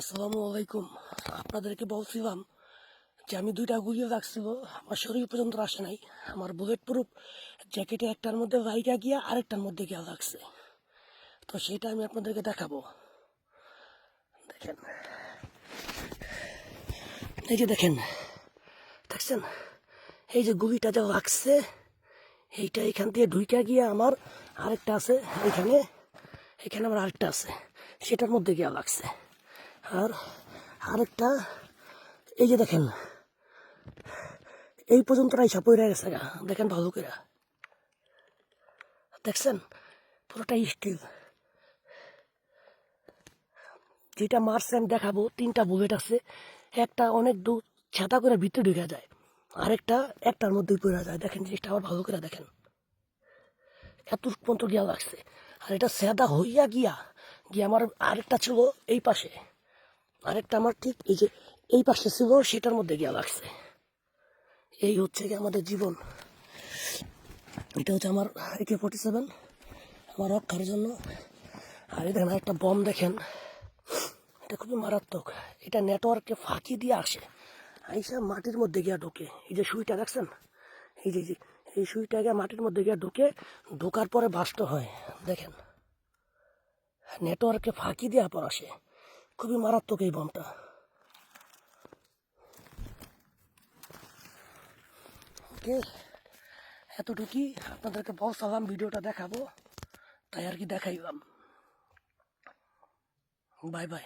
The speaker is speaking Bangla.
আসসালামু আলাইকুম। আপনাদেরকে বলছিলাম যে আমি দুইটা গুলিও রাখছিল, আমার শরীর পর্যন্ত আসে নাই। আমার বুলেট প্রুফ জ্যাকেটে একটার মধ্যে লাইটা গিয়া আরেকটার মধ্যে গিয়া লাগছে তো সেটা আমি আপনাদেরকে দেখাবো। দেখেন। এই যে দেখেন, দেখছেন? এই যে গুলিটা যা লাগছে এইটা এখান থেকে ঢুইকা গিয়ে আমার আরেকটা আছে এখানে এখানে আমার আরেকটা আছে, সেটার মধ্যে গিয়া লাগছে আর আরেকটা, এই যে দেখেন, এই পর্যন্ত রাইসা পড়ে গেছে গা, দেখেন ভালো করে। দেখছেন? পুরোটাই স্টিল যেটা মারছে, আমি দেখাবো, তিনটা বুলেট আছে, একটা অনেক দূর ছাতা করে ভিতরে ঢুকে যায়, আরেকটা একটার মধ্যেই পড়ে যায়। দেখেন জিনিসটা আবার ভালো করে দেখেন। এত পর্যন্ত গিয়া লাগছে। আর এটা সেদা হইয়া গিয়া গিয়া আমার আরেকটা ছিল এই পাশে। আরেকটা আমার ঠিক এই যে এই পাশে ছিল, সেটার মধ্যে গিয়া লাগছে। এই হচ্ছে কি আমাদের জীবন। এটা হচ্ছে আমার একে ফোর্টি সেভেন আমার রক্ষার জন্য। আর দেখেন একটা বম দেখেন। এটা খুবই মারাত্মক। এটা নেটওয়ার্ককে ফাঁকি দিয়ে আসে। আইসা মাটির মধ্যে গিয়া ঢোকে। এই যে সুইটা দেখছেন? এই যে, এই সুইটা গিয়ে মাটির মধ্যে গিয়া ঢুকে। ঢোকার পরে বাস্ট হয়। দেখেন। নেটওয়ার্কে ফাঁকি দেওয়ার পর আসে। খুবই মারাত্মক এই বামটা ওকে, এতটুকুই আপনাদেরকে বলছিলাম ভিডিওটা দেখাবো, তাই আর কি দেখাইলাম। Bye bye.